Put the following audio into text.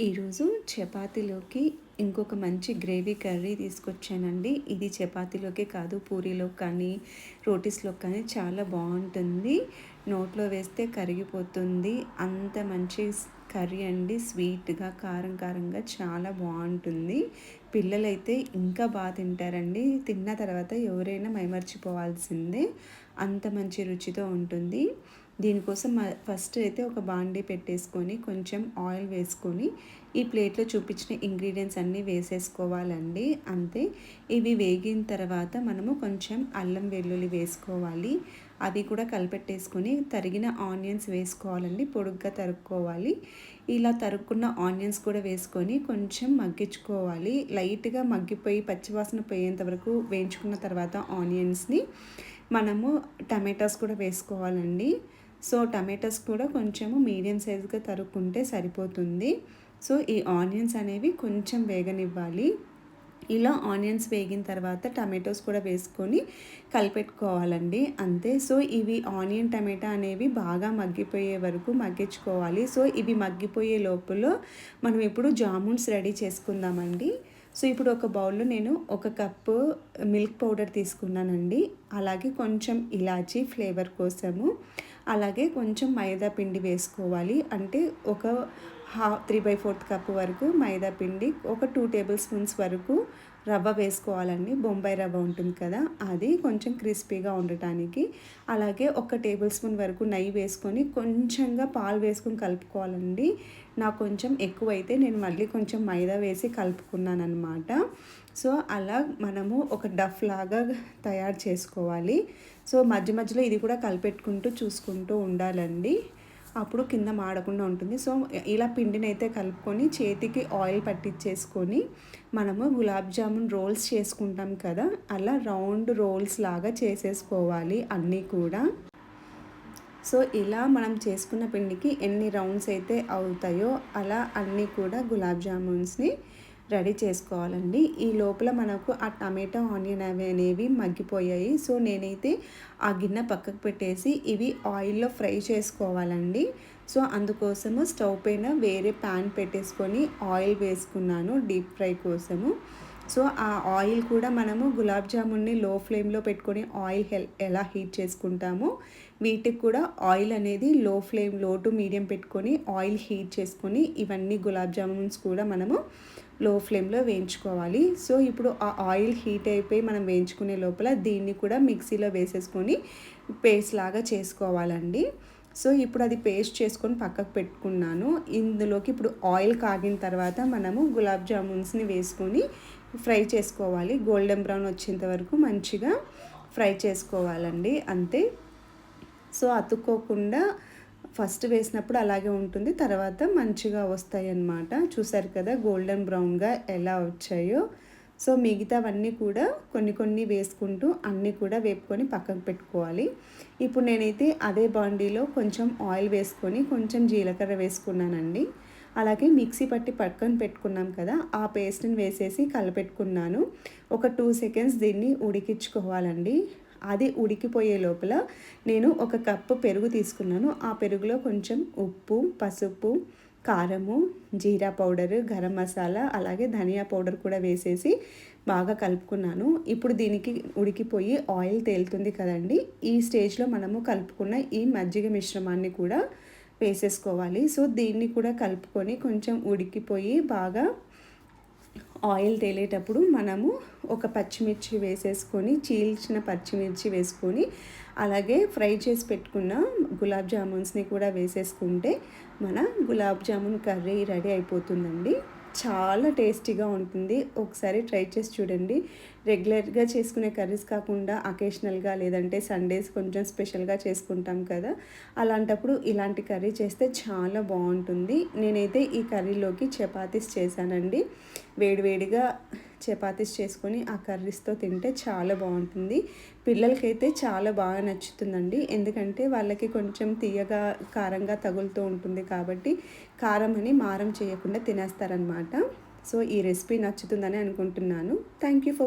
ఈరోజు చపాతీలోకి ఇంకొక మంచి గ్రేవీ కర్రీ తీసుకొచ్చానండి. ఇది చపాతీలోకి కాదు పూరీలో కానీ రోటీస్లో కానీ చాలా బాగుంటుంది. నోట్లో వేస్తే కరిగిపోతుంది. అంత మంచి కర్రీ అండి. స్వీట్గా కారం కారంగా చాలా బాగుంటుంది. పిల్లలైతే ఇంకా బాగా తింటారండి. తిన్న తర్వాత ఎవరైనా మైమర్చిపోవాల్సిందే. అంత మంచి రుచితో ఉంటుంది. దీనికోసం ఫస్ట్ అయితే ఒక బాండీ పెట్టేసుకొని కొంచెం ఆయిల్ వేసుకొని ఈ ప్లేట్లో చూపించిన ఇంగ్రీడియంట్స్ అన్నీ వేసేసుకోవాలండి. అంతే. ఇవి వేగిన తర్వాత మనము కొంచెం అల్లం వెల్లుల్లి వేసుకోవాలి. అవి కూడా కలిపెట్టేసుకొని తరిగిన ఆనియన్స్ వేసుకోవాలండి. పొడుగ్గా తరుక్కోవాలి. ఇలా తరుక్కున్న ఆనియన్స్ కూడా వేసుకొని కొంచెం మగ్గించుకోవాలి. లైట్గా మగ్గిపోయి పచ్చివాసన పోయేంత వరకు వేయించుకున్న తర్వాత ఆనియన్స్ని మనము టమాటాస్ కూడా వేసుకోవాలండి. సో టమాటాస్ కూడా కొంచెము మీడియం సైజుగా తరుక్కుంటే సరిపోతుంది. సో ఈ ఆనియన్స్ అనేవి కొంచెం వేగనివ్వాలి. ఇలా ఆనియన్స్ వేగిన తర్వాత టమాటోస్ కూడా వేసుకొని కలిపెట్టుకోవాలండి. అంతే. సో ఇవి ఆనియన్ టమాటా అనేవి బాగా మగ్గిపోయే వరకు మగ్గించుకోవాలి. సో ఇవి మగ్గిపోయే లోపల మనం ఇప్పుడు జామున్స్ రెడీ చేసుకుందామండి. సో ఇప్పుడు ఒక బౌల్లో నేను ఒక కప్పు మిల్క్ పౌడర్ తీసుకున్నానండి. అలాగే కొంచెం ఇలాచీ ఫ్లేవర్ కోసము అలాగే కొంచెం మైదా పిండి వేసుకోవాలి. అంటే ఒక హా త్రీ బై ఫోర్త్ కప్ వరకు మైదా పిండి ఒక టూ టేబుల్ స్పూన్స్ వరకు రవ్వ వేసుకోవాలండి. బొంబాయి రవ్వ ఉంటుంది కదా అది కొంచెం క్రిస్పీగా ఉండటానికి. అలాగే ఒక టేబుల్ స్పూన్ వరకు నెయ్యి వేసుకొని కొంచెంగా పాలు వేసుకొని కలుపుకోవాలండి. నాకు కొంచెం ఎక్కువైతే నేను మళ్ళీ కొంచెం మైదా వేసి కలుపుకున్నాను అనమాట సో అలా మనము ఒక డఫ్ లాగా తయారు చేసుకోవాలి. సో మధ్య మధ్యలో ఇది కూడా కలిపెట్టుకుంటూ చూసుకుంటూ ఉండాలండి. అప్పుడు కింద మాడకుండా ఉంటుంది. సో ఇలా పిండిని అయితే కలుపుకొని చేతికి ఆయిల్ పట్టించేసుకొని మనము గులాబ్ జామున్ రోల్స్ చేసుకుంటాం కదా అలా రౌండ్ రోల్స్ లాగా చేసేసుకోవాలి అన్నీ కూడా. సో ఇలా మనం చేసుకున్న పిండికి ఎన్ని రౌండ్స్ అయితే అవుతాయో అలా అన్నీ కూడా గులాబ్ జామున్స్ని రెడీ చేసుకోవాలండి. ఈ లోపల మనకు ఆ టమాటా ఆనియన్ అవి అనేవి మగ్గిపోయాయి. సో నేనైతే ఆ గిన్నె పక్కకు పెట్టేసి ఇవి ఆయిల్లో ఫ్రై చేసుకోవాలండి. సో అందుకోసము స్టవ్ పైన వేరే ప్యాన్ పెట్టేసుకొని ఆయిల్ వేసుకున్నాను డీప్ ఫ్రై కోసము. సో ఆ ఆయిల్ కూడా మనము గులాబ్ జామున్ని లో ఫ్లేమ్లో పెట్టుకొని ఆయిల్ హెల్ ఎలా హీట్ చేసుకుంటామో వీటికి కూడా ఆయిల్ అనేది లో ఫ్లేమ్లో టు మీడియం పెట్టుకొని ఆయిల్ హీట్ చేసుకొని ఇవన్నీ గులాబ్ జామున్స్ కూడా మనము లో ఫ్లేమ్లో వేయించుకోవాలి. సో ఇప్పుడు ఆ ఆయిల్ హీట్ అయిపోయి మనం వేయించుకునే లోపల దీన్ని కూడా మిక్సీలో వేసేసుకొని పేస్ట్ లాగా చేసుకోవాలండి. సో ఇప్పుడు అది పేస్ట్ చేసుకొని పక్కకు పెట్టుకున్నాను. ఇందులోకి ఇప్పుడు ఆయిల్ కాగిన తర్వాత మనము గులాబ్ జామున్స్ని వేసుకొని ఫ్రై చేసుకోవాలి. గోల్డెన్ బ్రౌన్ వచ్చేంత వరకు మంచిగా ఫ్రై చేసుకోవాలండి అంతే. సో అతుక్కోకుండా ఫస్ట్ వేసినప్పుడు అలాగే ఉంటుంది తర్వాత మంచిగా వస్తాయి అన్నమాట చూసారు కదా గోల్డెన్ బ్రౌన్గా ఎలా వచ్చాయో. సో మిగతావన్నీ కూడా కొన్ని కొన్ని వేసుకుంటూ అన్నీ కూడా వేపుకొని పక్కకు పెట్టుకోవాలి. ఇప్పుడు నేనైతే అదే బాండీలో కొంచెం ఆయిల్ వేసుకొని కొంచెం జీలకర్ర వేసుకున్నానండి. అలాగే మిక్సీ పట్టి పక్కన పెట్టుకున్నాం కదా ఆ పేస్ట్ని వేసేసి కలపెట్టుకున్నాను. ఒక టూ సెకండ్స్ దీన్ని ఉడికించుకోవాలండి. అది ఉడికిపోయే లోపల నేను ఒక కప్పు పెరుగు తీసుకున్నాను. ఆ పెరుగులో కొంచెం ఉప్పు పసుపు కారము జీరా పౌడర్ గరం మసాలా అలాగే ధనియా పౌడర్ కూడా వేసేసి బాగా కలుపుకున్నాను. ఇప్పుడు దీనికి ఉడికిపోయి ఆయిల్ తేలుతుంది కదండి. ఈ స్టేజ్లో మనము కలుపుకున్న ఈ మజ్జిగ మిశ్రమాన్ని కూడా వేసేసుకోవాలి. సో దీన్ని కూడా కలుపుకొని కొంచెం ఉడికిపోయి బాగా ఆయిల్ తేలేటప్పుడు మనము ఒక పచ్చిమిర్చి వేసేసుకొని చీల్చిన పచ్చిమిర్చి వేసుకొని అలాగే ఫ్రై చేసి పెట్టుకున్న గులాబ్ జామున్స్ని కూడా వేసేసుకుంటే మన గులాబ్ జామున్ కర్రీ రెడీ అయిపోతుందండి. చాలా టేస్టీగా ఉంటుంది. ఒకసారి ట్రై చేసి చూడండి. రెగ్యులర్గా చేసుకునే కర్రీస్ కాకుండా అకేషనల్గా లేదంటే సండేస్ కొంచెం స్పెషల్గా చేసుకుంటాం కదా. అలాంటప్పుడు ఇలాంటి కర్రీ చేస్తే చాలా బాగుంటుంది. నేనైతే ఈ కర్రీలోకి చపాతీస్ చేశానండి. వేడివేడిగా చపాతీస్ చేసుకొని ఆ కర్రీస్తో తింటే చాలా బాగుంటుంది. పిల్లలకైతే చాలా బాగా నచ్చుతుందండి. ఎందుకంటే వాళ్ళకి కొంచెం తీయగా కారంగా తగులుతూ ఉంటుంది కాబట్టి కారం అని మారం చేయకుండా తినేస్తారనమాట సో ఈ రెసిపీ నచ్చుతుందని అనుకుంటున్నాను. Thank you for